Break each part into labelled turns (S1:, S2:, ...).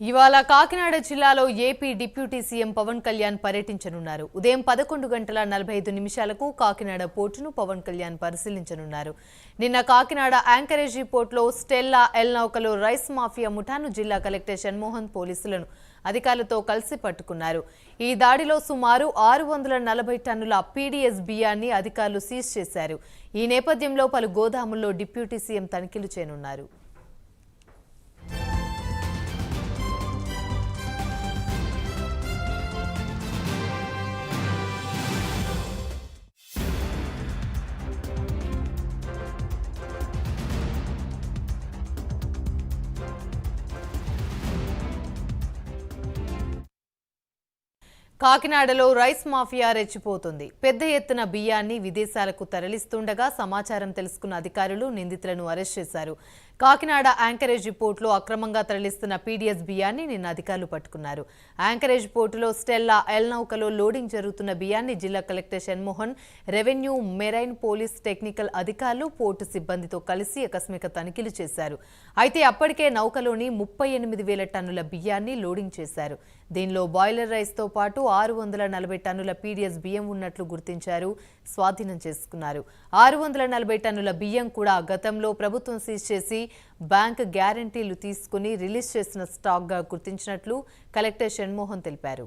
S1: ఇవాళ కాకినాడ జిల్లాలో AP deputy CM Pawan Kalyan పర్యటించనున్నారు. ఉదయం పదకొండు గంటల నలభై ఐదు నిమిషాలకు కాకినాడ పోర్టును పవన్ కళ్యాణ్ పరిశీలించనున్నారు. నిన్న కాకినాడ యాంకరేజీ పోర్టులో స్టెల్లా ఎల్ నౌకలో రైస్ మాఫియా ముఠాను జిల్లా కలెక్టర్ షణ్మోహన్ పోలీసులను అధికారులతో కలిసి పట్టుకున్నారు. ఈ దాడిలో సుమారు ఆరు వందల నలభై టన్నుల పీడీఎస్ బియ్యాన్ని అధికారులు సీజ్ చేశారు. ఈ నేపథ్యంలో పలు గోదాముల్లో డిప్యూటీ సీఎం తనిఖీలు చేయనున్నారు. కాకినాడలో రైస్ మాఫియా రెచ్చిపోతుంది. పెద్ద ఎత్తున బియ్యాన్ని విదేశాలకు తరలిస్తుండగా సమాచారం తెలుసుకున్న అధికారులు నిందితులను అరెస్ట్ చేశారు. కాకినాడ యాంకరేజ్ పోర్టులో అక్రమంగా తరలిస్తున్న పీడీఎస్ బియ్యాన్ని నిన్న అధికారులు పట్టుకున్నారు. యాంకరేజ్ పోర్టులో స్టెల్లా ఎల్ నౌకలో లోడింగ్ జరుగుతున్న బియ్యాన్ని జిల్లా collector Shanmohan revenue marine police technical అధికారులు పోర్టు సిబ్బందితో కలిసి ఆకస్మిక తనిఖీలు చేశారు. అయితే అప్పటికే నౌకలోని ముప్పై ఎనిమిది వేల టన్నుల బియ్యాన్ని లోడింగ్ చేశారు. దీనిలో బాయిలర్ రైస్తో పాటు ఆరు వందల నలభై టన్నుల పీడీఎస్ బియ్యం ఉన్నట్లు గుర్తించారు స్వాధీనం చేసుకున్నారు. ఆరు వందల నలభై టన్నుల బియ్యం కూడా గతంలో ప్రభుత్వం సీజ్ చేసి బ్యాంక్ గ్యారంటీలు తీసుకుని రిలీజ్ చేసిన స్టాక్గా గుర్తించినట్లు కలెక్టర్ షణ్మోహన్ తెలిపారు.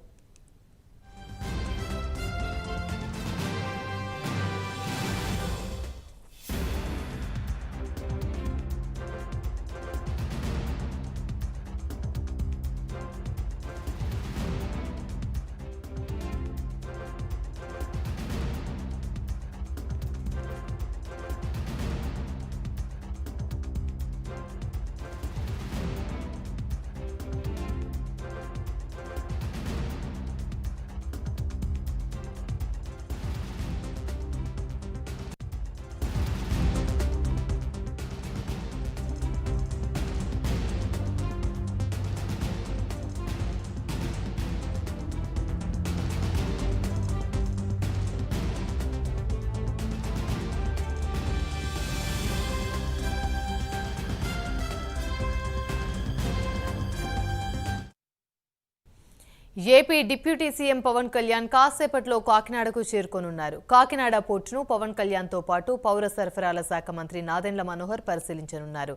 S1: AP deputy CM Pawan Kalyan కాసేపట్లో కాకినాడకు చేరుకోనున్నారు. కాకినాడ పోర్టును పవన్ కళ్యాణ్తో పాటు పౌర సరఫరాల శాఖ మంత్రి Nadendla Manohar పరిశీలించనున్నారు.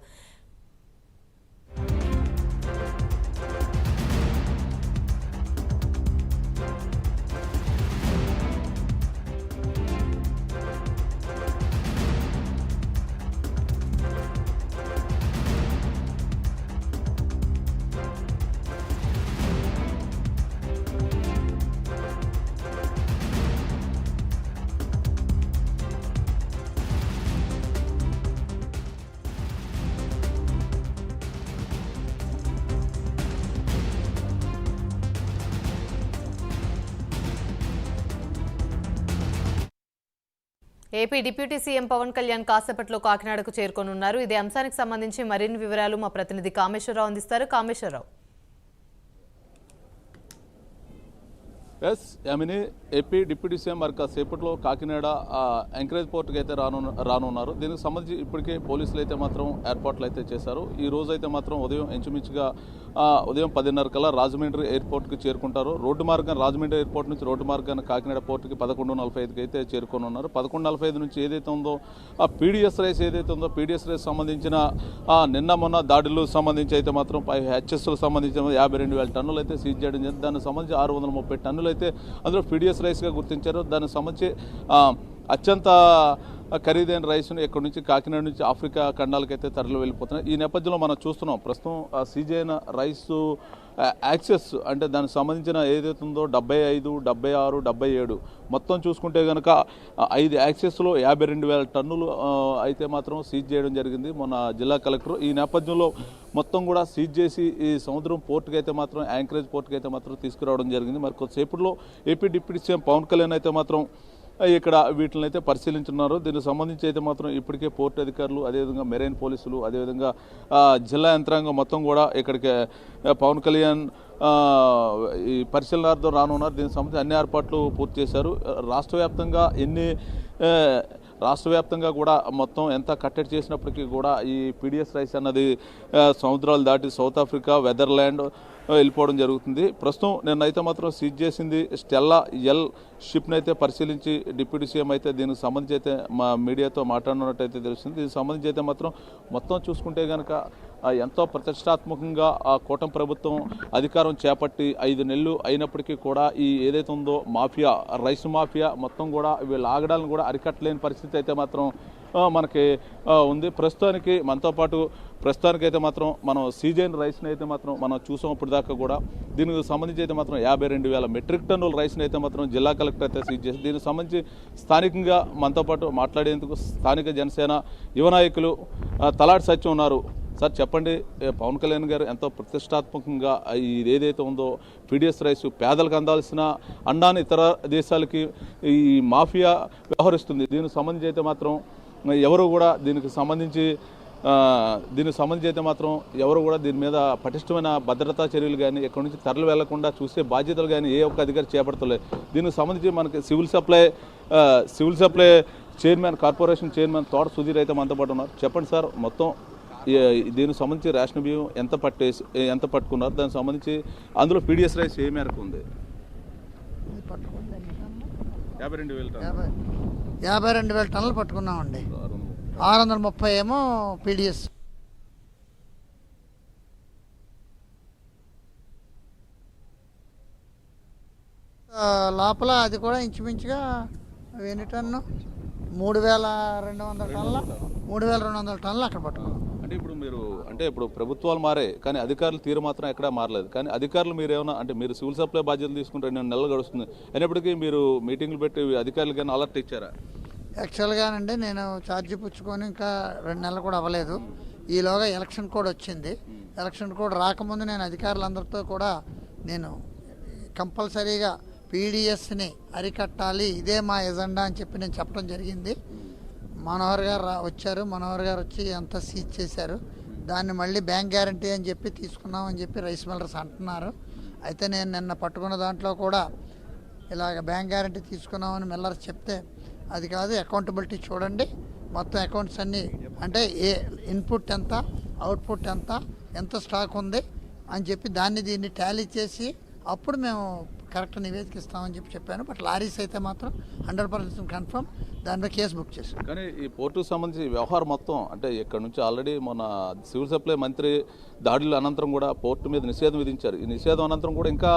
S1: AP deputy CM Pawan Kalyan కాసేపట్లో కాకినాడకు చేరుకోనున్నారు. ఇదే అంశానికి సంబంధించి మరిన్ని వివరాలు మా ప్రతినిధి కామేశ్వరరావు అందిస్తారు. Kameswararao.
S2: S Yamini AP deputy CM మరి సేపట్లో కాకినాడ ఎంకరేజ్ పోర్టుకి అయితే రాను రానున్నారు. దీనికి సంబంధించి ఇప్పటికే పోలీసులు అయితే మాత్రం ఏర్పాట్లు అయితే చేశారు. ఈ రోజు అయితే మాత్రం ఉదయం ఇంచుమించుగా ఉదయం పదిన్నర కల్లా రాజమండ్రి ఎయిర్పోర్ట్కి చేరుకుంటారు. రోడ్డు మార్గం రాజమండ్రి ఎయిర్పోర్ట్ నుంచి రోడ్డు మార్గాన్ని కాకినాడ పోర్టుకి పదకొండు నలభై ఐదుకి అయితే చేరుకొని ఉన్నారు పదకొండు నలభై ఐదు నుంచి ఏదైతే ఉందో ఆ పీడిఎస్ రైస్ ఏదైతే ఉందో పీడిఎస్ రైస్ సంబంధించిన నిన్న మొన్న దాడులు సంబంధించి అయితే మాత్రం పై హెచ్ఎస్లకు సంబంధించిన యాభై రెండు వేల టన్నులు అయితే సీజ్ చేయడం జరిగింది. దానికి సంబంధించి ఆరు వందల ముప్పై టన్నులు అయితే అందులో పీడిఎస్ రైస్గా గుర్తించారు. దానికి సంబంధించి అత్యంత ఖరీదైన రైస్ను ఎక్కడి నుంచి కాకినాడ నుంచి ఆఫ్రికా ఖండాలకైతే తరలి వెళ్ళిపోతున్నాయి. ఈ నేపథ్యంలో మనం చూస్తున్నాం ప్రస్తుతం సీజైన రైస్ యాక్సెస్ అంటే దానికి సంబంధించిన ఏదైతే ఉందో డెబ్బై ఐదు డెబ్బై ఆరు డెబ్బై ఏడు మొత్తం చూసుకుంటే కనుక ఐదు యాక్సెస్లో యాభై రెండు వేల టన్నులు అయితే మాత్రం సీజ్ చేయడం జరిగింది మొన్న జిల్లా కలెక్టర్. ఈ నేపథ్యంలో మొత్తం కూడా సీజ్ చేసి ఈ సముద్రం పోర్టుకి అయితే మాత్రం యాంకరేజ్ పోర్ట్కి అయితే మాత్రం తీసుకురావడం జరిగింది. మరి కొద్దిసేపట్లో AP deputy CM Pawan Kalyan అయితే మాత్రం ఇక్కడ వీటిని అయితే పరిశీలించున్నారు. దీనికి సంబంధించి అయితే మాత్రం ఇప్పటికే పోర్టు అధికారులు అదేవిధంగా మెరైన్ పోలీసులు అదేవిధంగా జిల్లా యంత్రాంగం మొత్తం కూడా ఇక్కడికి పవన్ కళ్యాణ్ ఈ పరిశీలనార్థం రానున్నారు. దీనికి సంబంధించి అన్ని ఏర్పాట్లు పూర్తి చేశారు. రాష్ట్ర వ్యాప్తంగా ఎన్ని రాష్ట్ర వ్యాప్తంగా కూడా మొత్తం ఎంత కట్టడి చేసినప్పటికీ కూడా ఈ పీడిఎస్ రైస్ అన్నది సముద్రాలు దాటి సౌత్ ఆఫ్రికా వెదర్లాండ్ వెళ్ళిపోవడం జరుగుతుంది. ప్రస్తుతం నిన్నైతే మాత్రం సీజ్ చేసింది స్టెల్లా ఎల్ షిప్ని అయితే పరిశీలించి డిప్యూటీ సీఎం అయితే దీనికి సంబంధించి అయితే మా మీడియాతో మాట్లాడినట్టయితే తెలుస్తుంది. దీనికి సంబంధించి అయితే మాత్రం మొత్తం చూసుకుంటే కనుక ఎంతో ప్రతిష్టాత్మకంగా ఆ కూటమి ప్రభుత్వం అధికారం చేపట్టి ఐదు నెలలు అయినప్పటికీ కూడా ఈ ఏదైతే ఉందో మాఫియా రైస్ మాఫియా మొత్తం కూడా వీళ్ళ ఆగడాలను కూడా అరికట్టలేని పరిస్థితి అయితే మాత్రం మనకి ఉంది. ప్రస్తుతానికి మనతో పాటు ప్రస్తుతానికి అయితే మాత్రం మనం సీజన్ రైస్ని అయితే మాత్రం మనం చూసాం ఇప్పటిదాకా దాకా కూడా. దీనికి సంబంధించి అయితే మాత్రం యాభై రెండు వేల మెట్రిక్ టన్నుల రైస్ని అయితే మాత్రం జిల్లా కలెక్టర్ అయితే సీజ్ చేసి దీనికి సంబంధించి స్థానికంగా మనతో పాటు మాట్లాడేందుకు స్థానిక జనసేన యువ నాయకులు తలాటి సత్యం ఉన్నారు. సార్ చెప్పండి. పవన్ కళ్యాణ్ గారు ఎంతో ప్రతిష్టాత్మకంగా ఇది ఏదైతే ఉందో పీడిఎస్ రైస్ పేదలకు అందాల్సిన అండాన్ని ఇతర దేశాలకి ఈ మాఫియా వ్యవహరిస్తుంది. దీనికి సంబంధించి అయితే మాత్రం ఎవరు కూడా దీనికి సంబంధించి దీనికి సంబంధించి అయితే మాత్రం ఎవరు కూడా దీని మీద పటిష్టమైన భద్రతా చర్యలు కానీ ఎక్కడి నుంచి తరలి వెళ్ళకుండా చూసే బాధ్యతలు కానీ ఏ ఒక్క అధికారి చేపడతలేదు దీనికి సంబంధించి మనకి civil supply civil supply chairman corporation chairman Thota Sudheer అయితే మనతో పాటు ఉన్నారు. చెప్పండి సార్ మొత్తం దీనికి సంబంధించి రేషన్ బియ్యం ఎంత పట్టేసి ఎంత పట్టుకున్నారు? దానికి సంబంధించి అందులో పీడిఎస్ రైస్ ఏ మేరకు ఉంది? యాభై రెండు వేలు
S3: యాభై రెండు వేల టన్నులు పట్టుకున్నామండి. ఆరు వందల ముప్పై ఏమో పీడిఎస్. లోపల అది కూడా ఇంచుమించుగా ఎన్ని టన్ను. మూడు వేల రెండు వందల టన్నుల మూడు వేల రెండు వందల టన్నులు అక్కడ పట్టుకున్నాం.
S2: అంటే ఇప్పుడు మీరు అంటే ఇప్పుడు ప్రభుత్వాలు మారే కానీ అధికారులు తీరు మాత్రం ఎక్కడా మారలేదు. కానీ అధికారులు మీరు ఏమైనా అంటే మీరు సివిల్ సప్లై బాధ్యతలు తీసుకుంటే రెండు నెలలు గడుస్తుంది. అయినప్పటికీ మీరు మీటింగ్లు పెట్టి అధికారులు కానీ అలర్ట్ ఇచ్చారా?
S3: యాక్చువల్గానండి నేను ఛార్జీ పుచ్చుకొని ఇంకా రెండు నెలలు కూడా అవ్వలేదు. ఈలోగా ఎలక్షన్ కోడ్ వచ్చింది. ఎలక్షన్ కోడ్ రాకముందు నేను అధికారులందరితో కూడా నేను కంపల్సరీగా పీడిఎస్ని అరికట్టాలి ఇదే మా ఎజెండా అని చెప్పి నేను చెప్పడం జరిగింది. మనోహర్ గారు వచ్చారు. మనోహర్ గారు వచ్చి అంతా సీజ్ చేశారు. దాన్ని మళ్ళీ బ్యాంక్ గ్యారంటీ అని చెప్పి తీసుకున్నామని చెప్పి రైస్ మిల్లర్స్ అంటున్నారు. అయితే నేను నిన్న పట్టుకున్న దాంట్లో కూడా ఇలాగ బ్యాంక్ గ్యారంటీ తీసుకున్నామని మిల్లర్స్ చెప్తే అది కాదు అకౌంటబిలిటీ చూడండి. మొత్తం అకౌంట్స్ అన్నీ అంటే ఏ ఇన్పుట్ ఎంత అవుట్పుట్ ఎంత ఎంత స్టాక్ ఉంది అని చెప్పి దాన్ని దీన్ని టాలీ చేసి అప్పుడు మేము కరెక్ట్ నివేదిక ఇస్తామని చెప్పి చెప్పాను. బట్ లారీస్ అయితే మాత్రం హండ్రెడ్ పర్సెంట్ కన్ఫర్మ్. దానిపై కేసు బుక్ చేశాం
S2: కానీ ఈ పోర్టుకు సంబంధించి వ్యవహారం మొత్తం అంటే ఇక్కడ నుంచి ఆల్రెడీ మన సివిల్ సప్లై మంత్రి దాడుల అనంతరం కూడా పోర్టు మీద నిషేధం విధించారు. ఈ నిషేధం అనంతరం కూడా ఇంకా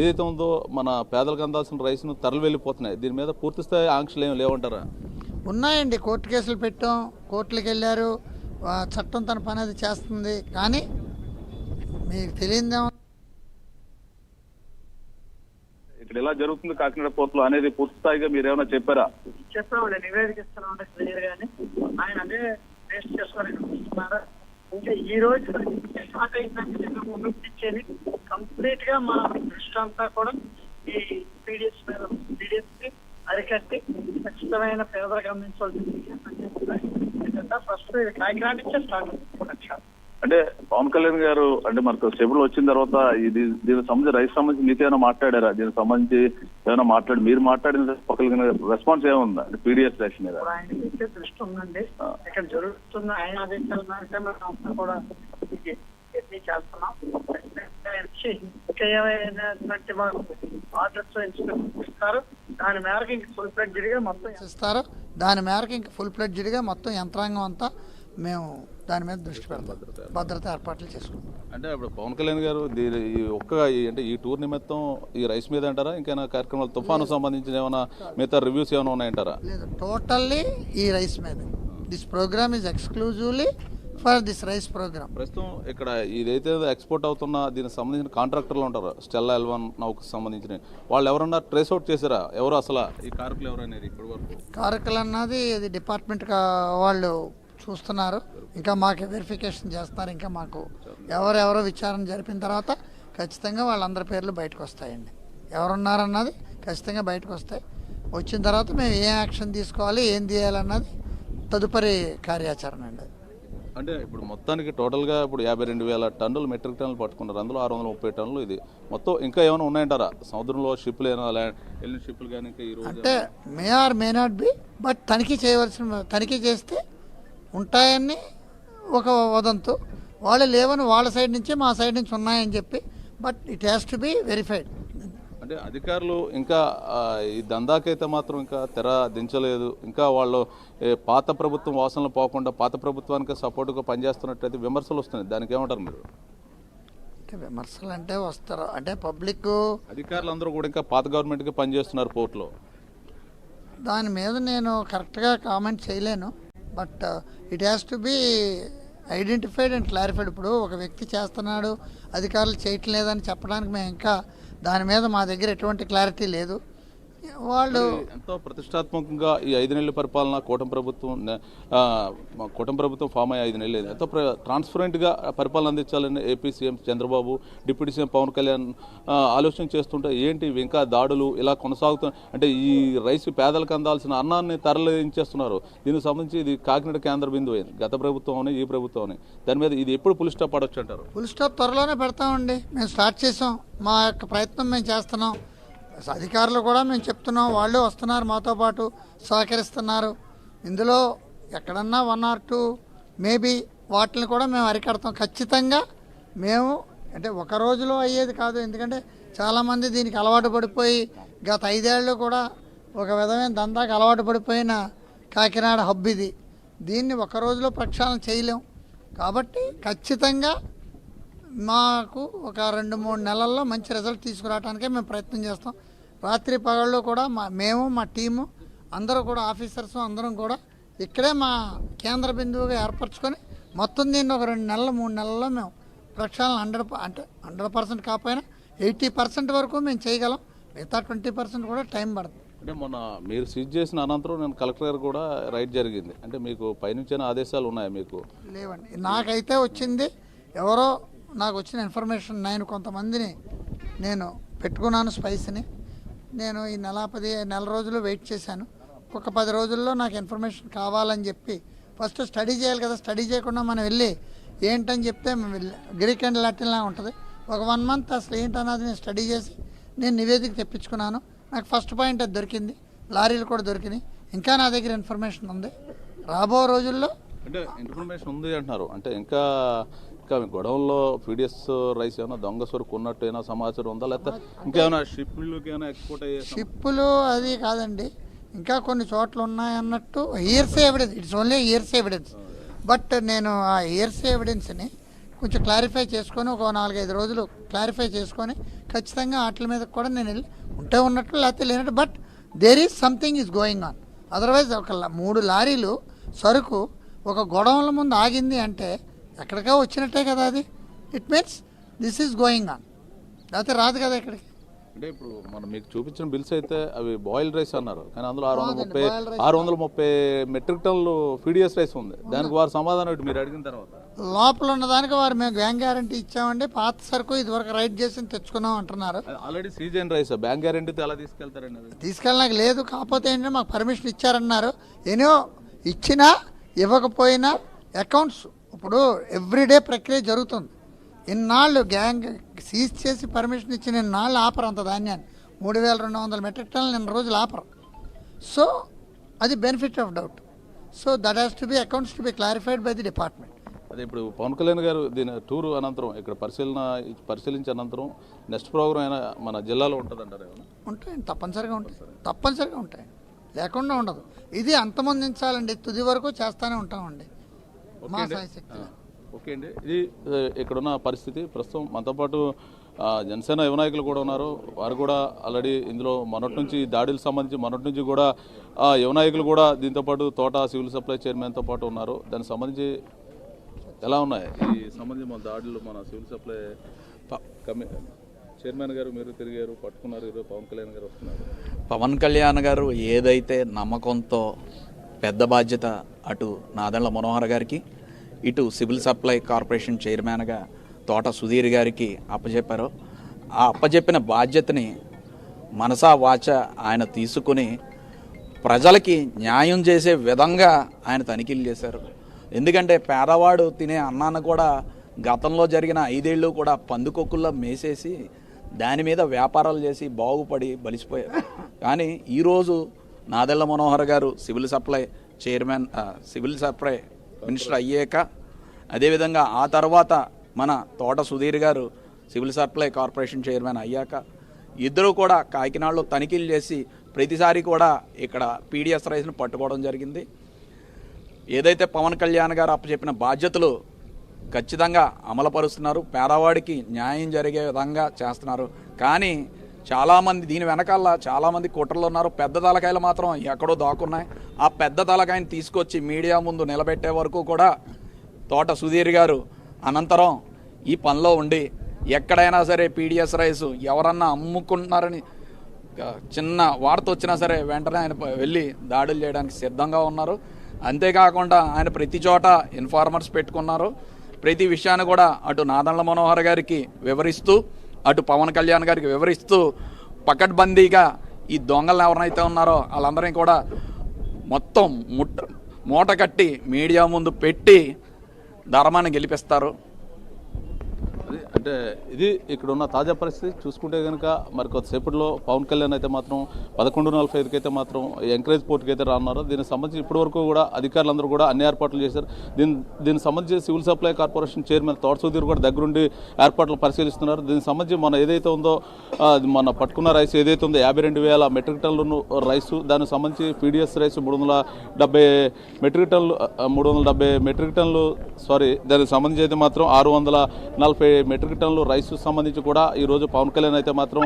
S2: ఏదైతే ఉందో మన పేదలకు అందాల్సిన రైస్ను తరలి వెళ్ళిపోతున్నాయి దీని మీద పూర్తి స్థాయి ఆంక్షలు ఏమి లేవంటారా?
S3: ఉన్నాయండి. కోర్టు కేసులు పెట్టాం. కోర్టులకు వెళ్ళారు. చట్టం తన పని అది చేస్తుంది. కానీ మీకు తెలియదేమో
S2: ఇక్కడ ఎలా జరుగుతుంది కాకినాడ పోర్టులో అనేది పూర్తి స్థాయిగా మీరు ఏమైనా చెప్పారా?
S4: చెప్పామండి నివేదిక ఇస్తున్నామంటే క్లియర్ గాని. ఆయన అదే టేస్ట్ చేసుకొని ఇంకా ఈ రోజు స్టార్ట్ అయిందంటే కంప్లీట్గా మా దృష్టి అంతా కూడా ఈ పీడిఎస్ మీద పీడిఎస్కి అరికట్టి ఖచ్చితమైన పేదలకు అందించాల్సింది ఫస్ట్ కాకినాడ నుంచే స్టార్ట్ అవుతుంది
S2: అంటే పవన్ కళ్యాణ్ గారు అంటే మనకు స్టెబుల్ వచ్చిన తర్వాత ఇది దీనికి సంబంధించి రైస్ సంబంధించి మీతో ఏమైనా మాట్లాడారా? దీనికి సంబంధించి ఏమైనా మాట్లాడి మీరు మాట్లాడిన ఒకరికి రెస్పాన్స్ ఏముందా? అంటే పీడిఎస్ మీద.
S4: దృష్టి ఉందండి. ఇక్కడ జరుగుతున్న ఆయన ఆదేశాల మేరకు కూడా చేస్తున్నాం. మాకు ఆర్డర్స్ ఇస్తారు. దాని మేరకు ఇంక ఫుల్ ఫ్లెడ్జ్డ్గా మొత్తం
S3: ఇస్తారు. దాని మేరకు ఇంకా ఫుల్ ఫ్లెడ్జ్డ్గా మొత్తం యంత్రాంగం అంతా మేము దాని మీద దృష్టి పెడతాం. భద్రత ఏర్పాట్లు. చేసుకుంటాం.
S2: అంటే ఇప్పుడు పవన్ కళ్యాణ్ గారు ఈ ఒక్క అంటే ఈ టూర్ నిమిత్తం ఈ రైస్ మీద అంటారా? ఇంకేమైనా కార్యక్రమాలు తుఫాను సంబంధించిన ఏమైనా మిగతా రివ్యూస్ ఏమైనా ఉన్నాయంటారా?
S3: లేదు టోటల్లీ ఈ రైస్ మీద. This programme is exclusively for this rice programme
S2: ప్రస్తుతం ఇక్కడ ఇదైతే ఎక్స్పోర్ట్ అవుతున్న దీనికి సంబంధించిన కాంట్రాక్టర్లు ఉంటారు. స్టెల్లా ఎల్వన్ నౌకు సంబంధించిన. వాళ్ళు ఎవరన్నా ట్రేస్ అవుట్ చేశారా? ఎవరు అసలు ఈ కారకులు ఎవరు అనేది ఇప్పటి వరకు?
S3: కారకులు అన్నది ఇది డిపార్ట్మెంట్ వాళ్ళు చూస్తున్నారు. ఇంకా మాకు వెరిఫికేషన్ చేస్తున్నారు. ఇంకా మాకు ఎవరెవరో విచారణ జరిపిన తర్వాత ఖచ్చితంగా వాళ్ళందరి పేర్లు బయటకు వస్తాయండి. ఎవరున్నారన్నది ఖచ్చితంగా బయటకు వస్తాయి. వచ్చిన తర్వాత మేము ఏ యాక్షన్ తీసుకోవాలి ఏం చేయాలన్నది తదుపరి కార్యాచరణ అండి.
S2: అంటే ఇప్పుడు మొత్తానికి టోటల్గా ఇప్పుడు యాభై రెండు వేల టన్నులు మెట్రిక్ టన్నులు పట్టుకున్నారు. అందులో ఆరు వందల ముప్పై టన్నులు ఇది. మొత్తం ఇంకా ఏమైనా ఉన్నాయంటారా? సముద్రంలో షిప్లు ఏమైనా వెళ్ళిన షిప్లు కానీ
S3: అంటే may or may not be but తనిఖీ చేయవలసిన తనిఖీ చేస్తే ఉంటాయని ఒక వదంతు. వాళ్ళు లేవని వాళ్ళ సైడ్ నుంచి మా సైడ్ నుంచి ఉన్నాయని చెప్పి but it has to be verified.
S2: అంటే అధికారులు ఇంకా ఈ దందాకైతే మాత్రం ఇంకా తెర దించలేదు. ఇంకా వాళ్ళు పాత ప్రభుత్వం వాసనలు పోకుండా పాత ప్రభుత్వానికి సపోర్ట్గా పనిచేస్తున్నట్టయితే విమర్శలు వస్తున్నాయి. దానికి ఏమంటారు మీరు?
S3: విమర్శలు అంటే వస్తారు. అంటే పబ్లిక్
S2: అధికారులు అందరూ కూడా ఇంకా పాత గవర్నమెంట్కి పనిచేస్తున్నారు పోర్టులో
S3: దాని మీద నేను కరెక్ట్గా కామెంట్ చేయలేను. But it has to be identified and clarified ఇప్పుడు ఒక వ్యక్తి చేస్తున్నాడు అధికారులు చేయటం లేదని చెప్పడానికి మేము ఇంకా దాని మీద మా దగ్గర ఎటువంటి క్లారిటీ లేదు. వాళ్ళు
S2: ఎంతో ప్రతిష్టాత్మకంగా ఈ ఐదు నెలల పరిపాలన కూటమి ప్రభుత్వం కూటమి ప్రభుత్వం ఫామ్ అయ్యి ఐదు నెలలు. ఎంతో ప్ర- ట్రాన్స్పరెంట్గా పరిపాలన అందించాలని AP CM Chandrababu deputy CM Pawan Kalyan ఆలోచన చేస్తుంటే ఏంటి ఇంకా దాడులు ఇలా కొనసాగుతూ అంటే ఈ రైస్ పేదలకు అందాల్సిన అన్నాన్ని తరలించేస్తున్నారు దీనికి సంబంధించి ఇది కాకినాడ కేంద్ర బిందువు. అయింది గత ప్రభుత్వం అని ఈ ప్రభుత్వం అని దాని మీద ఇది ఎప్పుడు పులి స్టాప్ పడవచ్చు అంటారు?
S3: ఫుల్ స్టాప్ త్వరలోనే పెడతామండి. మేము స్టార్ట్ చేసాం. మా యొక్క ప్రయత్నం మేము చేస్తున్నాం. అధికారులు కూడా మేము చెప్తున్నాం వాళ్ళు వస్తున్నారు మాతో పాటు సహకరిస్తున్నారు. ఇందులో ఎక్కడన్నా వన్ ఆర్ టూ మేబీ వాటిని కూడా మేము అరికడతాం. ఖచ్చితంగా మేము అంటే ఒక రోజులో అయ్యేది కాదు ఎందుకంటే చాలామంది దీనికి అలవాటు పడిపోయి గత ఐదేళ్ళు కూడా ఒక విధమైన దందాకి అలవాటు పడిపోయిన కాకినాడ హబ్ ఇది. దీన్ని ఒక రోజులో ప్రక్షాళన చేయలేం. కాబట్టి ఖచ్చితంగా మాకు ఒక రెండు మూడు నెలల్లో మంచి రిజల్ట్ తీసుకురావడానికే మేము ప్రయత్నం చేస్తాం. రాత్రి పగళ్ళు కూడా మా మేము మా టీము అందరూ కూడా ఆఫీసర్స్ అందరం కూడా ఇక్కడే మా కేంద్ర బిందువుగా ఏర్పరచుకొని మొత్తం దీన్ని ఒక రెండు నెలలు మూడు నెలల్లో మేము ప్రక్షాళన హండ్రెడ్ అంటే హండ్రెడ్ పర్సెంట్ కాకపోయినా ఎయిటీ పర్సెంట్ వరకు మేము చేయగలం. మిగతా ట్వంటీ పర్సెంట్ కూడా టైం పడుతుంది.
S2: అంటే మొన్న మీరు సీజ్ చేసిన అనంతరం నేను కలెక్టర్ గారు కూడా రైడ్ జరిగింది. అంటే మీకు పైనుంచిన ఆదేశాలు ఉన్నాయా మీకు?
S3: లేవండి. నాకైతే వచ్చింది ఎవరో నాకు వచ్చిన ఇన్ఫర్మేషన్ నేను కొంతమందిని నేను పెట్టుకున్నాను స్పైస్ని. నేను ఈ నెల పది నెల రోజులు వెయిట్ చేశాను. ఒక పది రోజుల్లో నాకు ఇన్ఫర్మేషన్ కావాలని చెప్పి ఫస్ట్ స్టడీ చేయాలి కదా స్టడీ చేయకుండా మనం వెళ్ళి ఏంటని చెప్తే గ్రీక్ అండ్ లాటిన్లా ఉంటుంది. ఒక వన్ మంత్ అసలు ఏంటన్నది నేను స్టడీ చేసి నేను నివేదిక తెప్పించుకున్నాను. నాకు ఫస్ట్ పాయింట్ అది దొరికింది. లారీలు కూడా దొరికినాయి. ఇంకా నా దగ్గర ఇన్ఫర్మేషన్ ఉంది. రాబో రోజుల్లో
S2: అంటే ఇన్ఫర్మేషన్ ఉంది అంటున్నారు. అంటే ఇంకా ఇంకా గొడవల్లో పీడిఎస్ రైస్ ఏమైనా దొంగ సరుకు ఉన్నట్టు ఏమైనా సమాచారం ఉందా? లేకపోతే ఇంకేమైనా షిప్లోకి ఏమైనా ఎక్స్పోర్ట్ అయ్యే
S3: షిప్పులు అది కాదండి. ఇంకా కొన్ని చోట్ల ఉన్నాయన్నట్టు hearsay evidence it's only hearsay evidence but నేను ఆ ఇయర్స్ ఎవిడెన్స్ని కొంచెం క్లారిఫై చేసుకొని ఒక నాలుగైదు రోజులు క్లారిఫై చేసుకొని ఖచ్చితంగా వాటి మీద కూడా నేను వెళ్ళి ఉంటే ఉన్నట్టు లేకపోతే లేనట్టు. But there is something is going on otherwise ఒక మూడు లారీలు సరుకు ఒక గొడవల ముందు ఆగింది అంటే ఎక్కడికో వచ్చినట్టే కదా అది. It means this is going on లేకపోతే రాదు కదా ఇక్కడికి.
S2: అంటే ఇప్పుడు మనం మీకు చూపించిన బిల్స్ అయితే అవి బాయిల్డ్ రైస్ అన్నారు. కానీ అందులో ఆరు వందల ముప్పై. ఆరు వందల ముప్పై మెట్రిక్ టన్నులు పీడిఎస్ రైస్ ఉంది. దానికి వారు సమాధానం ఏంటి? మీరు అడిగిన తర్వాత.
S3: లోపల ఉన్నదానికి వారు మేము బ్యాంక్ గ్యారంటీ ఇచ్చామండి. పాత సరుకు ఇదివరకు రైట్ చేసి తెచ్చుకున్నాం అంటున్నారు.
S2: ఆల్రెడీ సీజన్ రైస్ బ్యాంక్ గ్యారెంటీతో ఎలా తీసుకెళ్తారండి
S3: తీసుకెళ్ళడానికి లేదు. కాకపోతే ఏంటంటే మాకు పర్మిషన్ ఇచ్చారన్నారు. ఎన్నో ఇచ్చినా ఇవ్వకపోయినా అకౌంట్స్ ఇప్పుడు ఎవ్రీడే ప్రక్రియ జరుగుతుంది. ఇన్నాళ్ళు గ్యాంగ్ సీజ్ చేసి పర్మిషన్ ఇచ్చిన ఇన్నాళ్ళు ఆపరు అంత ధాన్యాన్ని. మూడు వేల రెండు వందల మెట్రిక్ టన్నులు నిన్న రోజులు ఆపరు. సో అది benefit of doubt. So that has to be accounts to be clarified by the department.
S2: అదే ఇప్పుడు పవన్ కళ్యాణ్ గారు దీని టూర్ అనంతరం ఇక్కడ పరిశీలన పరిశీలించిన అనంతరం నెక్స్ట్ ప్రోగ్రామ్ అయినా మన జిల్లాలో ఉంటుందంటారు
S3: ఉంటాయండి తప్పనిసరిగా ఉంటాయి. తప్పనిసరిగా ఉంటాయి. లేకుండా ఉండదు. ఇది అంతమొందించాలండి. తుది వరకు చేస్తానే ఉంటామండి. మా
S2: ఓకే అండి. ఇది ఇక్కడున్న పరిస్థితి. ప్రస్తుతం మనతో పాటు జనసేన యువ నాయకులు కూడా ఉన్నారు. వారు కూడా ఆల్రెడీ ఇందులో మొన్నటి నుంచి దాడులకు సంబంధించి మొన్నటి నుంచి కూడా ఆ, యువ నాయకులు కూడా దీంతో పాటు తోట సివిల్ సప్లై చైర్మన్తో పాటు ఉన్నారు. దానికి సంబంధించి ఎలా ఉన్నాయి? ఈ సంబంధించి మన దాడులు మన సివిల్ సప్లై కమి చైర్మన్ గారు మీరు తిరిగారు పట్టుకున్నారు ఈరోజు పవన్ కళ్యాణ్ గారు వస్తున్నారు.
S5: పవన్ కళ్యాణ్ గారు ఏదైతే నమ్మకంతో పెద్ద బాధ్యత అటు నాదండ్ల మనోహర్ గారికి ఇటు సివిల్ సప్లై కార్పొరేషన్ చైర్మన్గా తోట సుధీర్ గారికి అప్పచెప్పారు ఆ అప్పచెప్పిన బాధ్యతని మనసా వాచ ఆయన తీసుకుని ప్రజలకి న్యాయం చేసే విధంగా ఆయన తనిఖీలు చేశారు. ఎందుకంటే పేదవాడు తినే అన్నాన్ని కూడా గతంలో జరిగిన ఐదేళ్ళు కూడా పందుకొక్కుల్లో మేసేసి దాని మీద వ్యాపారాలు చేసి బాగుపడి బలిసిపోయారు. కానీ ఈరోజు Nadella Manohar garu civil supply chairman civil supply minister అయ్యాక అదేవిధంగా ఆ తర్వాత మన తోట సుధీర్ గారు సివిల్ సప్లై కార్పొరేషన్ చైర్మన్ అయ్యాక ఇద్దరు కూడా కాకినాడలో తనిఖీలు చేసి ప్రతిసారి కూడా ఇక్కడ పీడిఎస్ రైస్ను పట్టుకోవడం జరిగింది. ఏదైతే పవన్ కళ్యాణ్ గారు అప్పచెప్పిన బాధ్యతలు ఖచ్చితంగా అమలుపరుస్తున్నారు పేదవాడికి న్యాయం జరిగే విధంగా చేస్తున్నారు. కానీ చాలామంది దీని వెనకాల చాలామంది కుట్రలు ఉన్నారు. పెద్ద తలకాయలు మాత్రం ఎక్కడో దాక్కున్నాయి. ఆ పెద్ద తలకాయని తీసుకొచ్చి మీడియా ముందు నిలబెట్టే వరకు కూడా తోట సుధీర్ గారు అనంతరం ఈ పనిలో ఉండి ఎక్కడైనా సరే పీడిఎస్ రైస్ ఎవరన్నా అమ్ముకుంటున్నారని చిన్న వార్త వచ్చినా సరే వెంటనే ఆయన వెళ్ళి దాడులు చేయడానికి సిద్ధంగా ఉన్నారు. అంతేకాకుండా ఆయన ప్రతి చోట ఇన్ఫార్మర్స్ పెట్టుకున్నారు. ప్రతి విషయాన్ని కూడా అటు నాదండ్ల మనోహర్ గారికి వివరిస్తూ అటు పవన్ కళ్యాణ్ గారికి వివరిస్తూ పకడ్బందీగా ఈ దొంగలు ఎవరైతే ఉన్నారో వాళ్ళందరినీ కూడా మొత్తం ముట్ట మూట కట్టి మీడియా ముందు పెట్టి ధర్మాన్ని గెలిపిస్తారు.
S2: అంటే ఇది ఇక్కడ ఉన్న తాజా పరిస్థితి. చూసుకుంటే కనుక మరి కొద్దిసేపట్లో పవన్ కళ్యాణ్ అయితే మాత్రం పదకొండు నలభై ఐదుకి అయితే మాత్రం ఎంకరేజ్ పోర్టుకి అయితే రానున్నారు. దీనికి సంబంధించి ఇప్పటివరకు కూడా అధికారులందరూ కూడా అన్ని ఏర్పాట్లు చేశారు. దీని దీనికి సంబంధించి civil supply corporation chairman Thota Sudheer కూడా దగ్గరుండి ఏర్పాట్లు పరిశీలిస్తున్నారు. దీనికి సంబంధించి మన ఏదైతే ఉందో మన పట్టుకున్న రైస్ ఏదైతే ఉందో యాభై రెండు వేల మెట్రిక్ టన్నులు రైస్ దానికి సంబంధించి పీడిఎస్ రైస్ మూడు వందల డెబ్బై మెట్రిక్ టన్నులు మూడు వందల డెబ్బై మెట్రిక్ టన్నులు సారీ దానికి సంబంధించి అయితే మాత్రం ఆరు వందల నలభై మెట్రిక్ టన్నులు రైస్ సంబంధించి కూడా ఈ రోజు పవన్ కళ్యాణ్ అయితే మాత్రం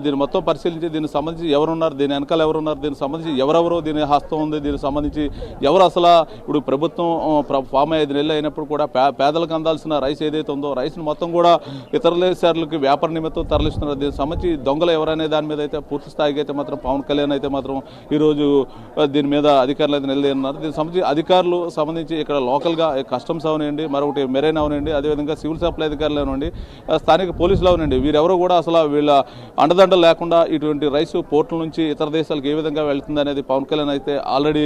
S2: దీన్ని మొత్తం పరిశీలించి దీనికి సంబంధించి ఎవరున్నారు దీని వెనకాల ఎవరున్నారు దీనికి సంబంధించి ఎవరెవరు దీని హస్తం ఉంది దీనికి సంబంధించి ఎవరు అసలు ఇప్పుడు ప్రభుత్వం ప్ర- ఫామ్ ఐదు నెలలు అయినప్పుడు కూడా పే- పేదలకు అందాల్సిన రైస్ ఏదైతే ఉందో రైస్ను మొత్తం కూడా ఇతర దేశాలకు వ్యాపార నిమిత్తం తరలిస్తున్నారు. దీనికి సంబంధించి దొంగలు ఎవరనే దాని మీద అయితే పూర్తి స్థాయికి అయితే మాత్రం పవన్ కళ్యాణ్ అయితే మాత్రం ఈరోజు దీని మీద అధికారులు అయితే నిలదీస్తున్నారు దీనికి సంబంధించి అధికారులు సంబంధించి ఇక్కడ లోకల్గా కస్టమ్స్ అవనివ్వండి మరొకటి మెరైన్ అవనివ్వండి అదేవిధంగా సివిల్ సప్లై అధికారులు అవనివ్వండి ఆ, స్థానిక పోలీసులు అవనండి. వీరెవరు కూడా అసలు వీళ్ళ అండదండలు లేకుండా ఇటువంటి రైసు పోర్టుల నుంచి ఇతర దేశాలకు ఏ విధంగా వెళ్తుంది అనేది పవన్ కళ్యాణ్ అయితే ఆల్రెడీ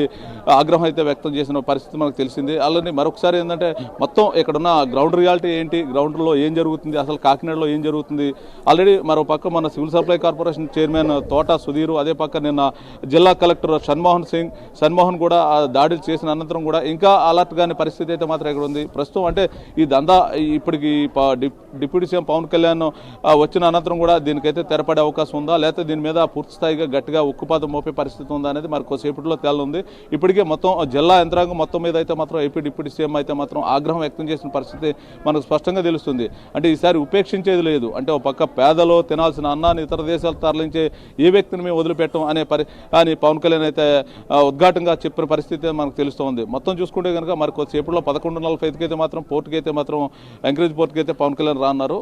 S2: ఆగ్రహం అయితే వ్యక్తం చేసిన పరిస్థితి మనకు తెలిసింది. ఆల్రెడీ మరొకసారి ఏంటంటే మొత్తం ఇక్కడున్న గ్రౌండ్ రియాలిటీ ఏంటి? గ్రౌండ్లో ఏం జరుగుతుంది? అసలు కాకినాడలో ఏం జరుగుతుంది? ఆల్రెడీ మరో పక్క మన civil supply corporation chairman Thota Sudheer అదే పక్క నిన్న జిల్లా కలెక్టర్ షణ్మోహన్ సింగ్ షణ్మోహన్ కూడా ఆ దాడులు చేసిన అనంతరం కూడా ఇంకా అలర్ట్ కాని పరిస్థితి అయితే మాత్రం ఇక్కడ ఉంది. ప్రస్తుతం అంటే ఈ దందా ఇప్పటికి ప- డి- డిప్యూటీ సీఎం పవన్ కళ్యాణ్ వచ్చిన అనంతరం కూడా దీనికైతే తెరపడే అవకాశం ఉందా? లేకపోతే దీని మీద పూర్తిస్థాయిగా గట్టిగా ఉక్కుపాతం మోపే పరిస్థితి ఉందా అనేది మరి కొద్దిసేపట్లో తేలుంది ఇప్పటికే మొత్తం జిల్లా యంత్రాంగం మొత్తం మీద అయితే మాత్రం ఏపీ డిప్యూటీ సీఎం అయితే మాత్రం ఆగ్రహం వ్యక్తం చేసిన పరిస్థితి మనకు స్పష్టంగా తెలుస్తుంది. అంటే ఈసారి ఉపేక్షించేది లేదు. అంటే ఒక పక్క పేదలో తినాల్సిన అన్నాన్ని ఇతర దేశాలు తరలించే ఏ వ్యక్తిని మేము వదిలిపెట్టం అనే పరి అని పవన్ కళ్యాణ్ అయితే ఉద్ఘాటంగా చెప్పిన పరిస్థితి మనకు తెలుస్తోంది. మొత్తం చూసుకుంటే కనుక మరి కొద్దిసేపట్లో పదకొండు నలభై ఐదుకి అయితే మాత్రం పోర్టుకి అయితే మాత్రం ఎంకరేజ్ పోర్టుకి అయితే పవన్ కళ్యాణ్ రాన్నారు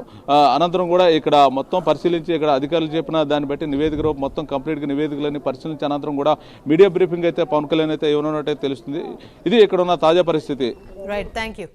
S2: అనంతరం కూడా ఇక్కడ మొత్తం పరిశీలించి ఇక్కడ అధికారులు చెప్పిన దాన్ని బట్టి నివేదిక రూపు మొత్తం కంప్లీట్గా నివేదికలన్నీ పరిశీలించి అనంతరం కూడా మీడియా బ్రీఫింగ్ అయితే పవన్ కళ్యాణ్ అయితే ఇవ్వనున్నట్టు తెలుస్తుంది. ఇది ఇక్కడ ఉన్న తాజా పరిస్థితి.
S1: Right thank you